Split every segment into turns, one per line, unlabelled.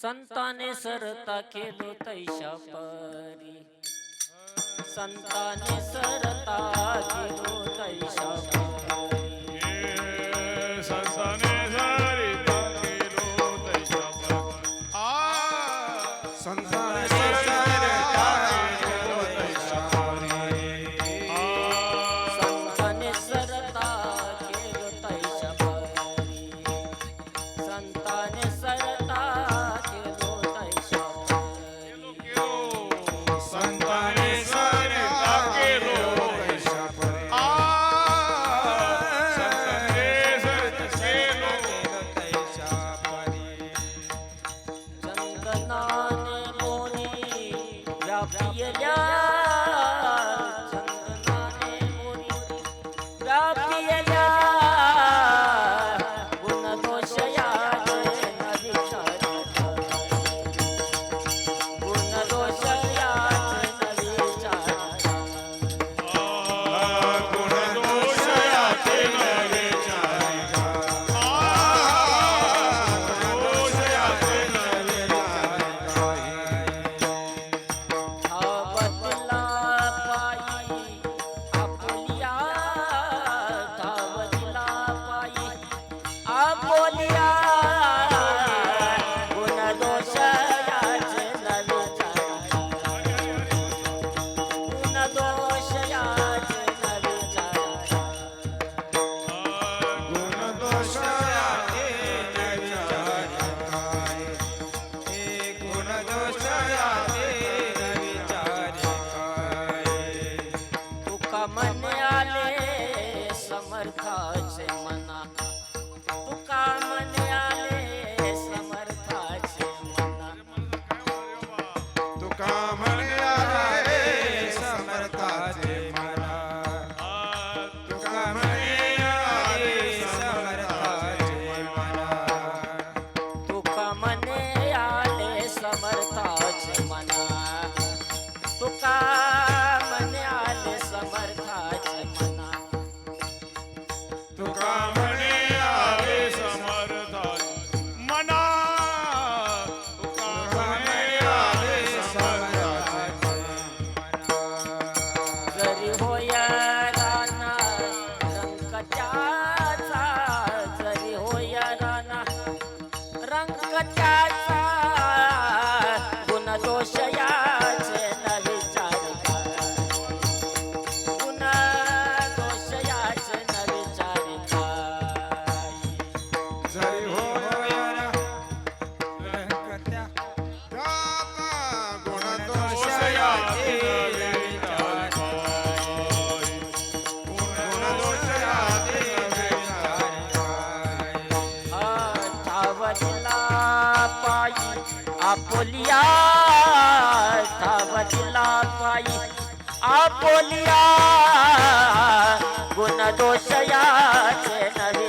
संताने सरता केलो तैशा परी संताने सरता केलो तैशा परी धावला पायी आपोलिया धावला पायी आपोलिया
गुणदोषयाचे
नवी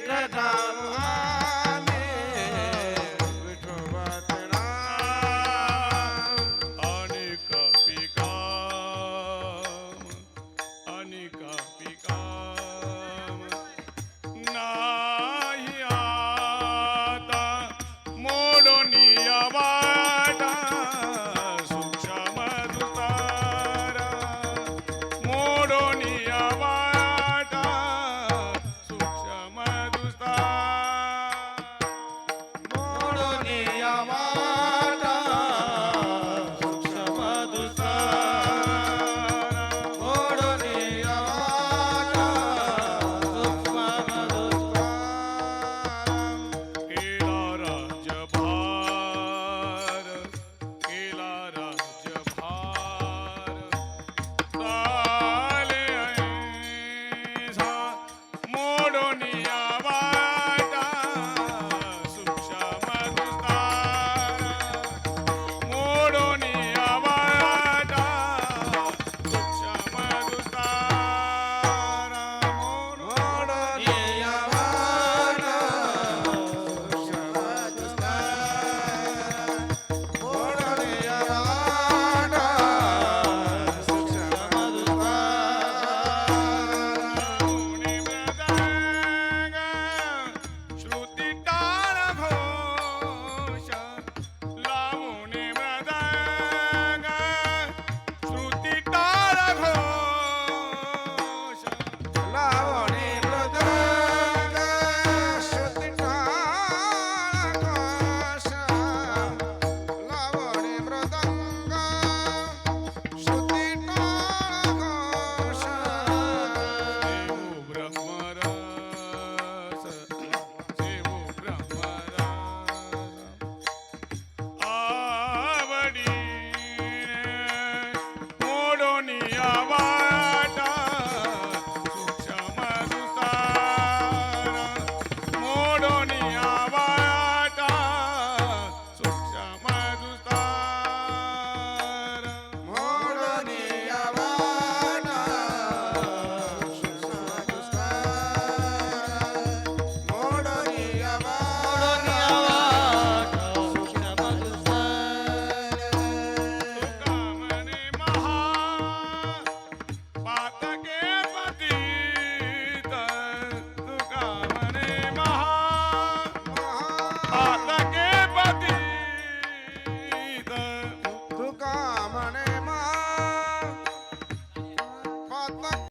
ಠಠಠ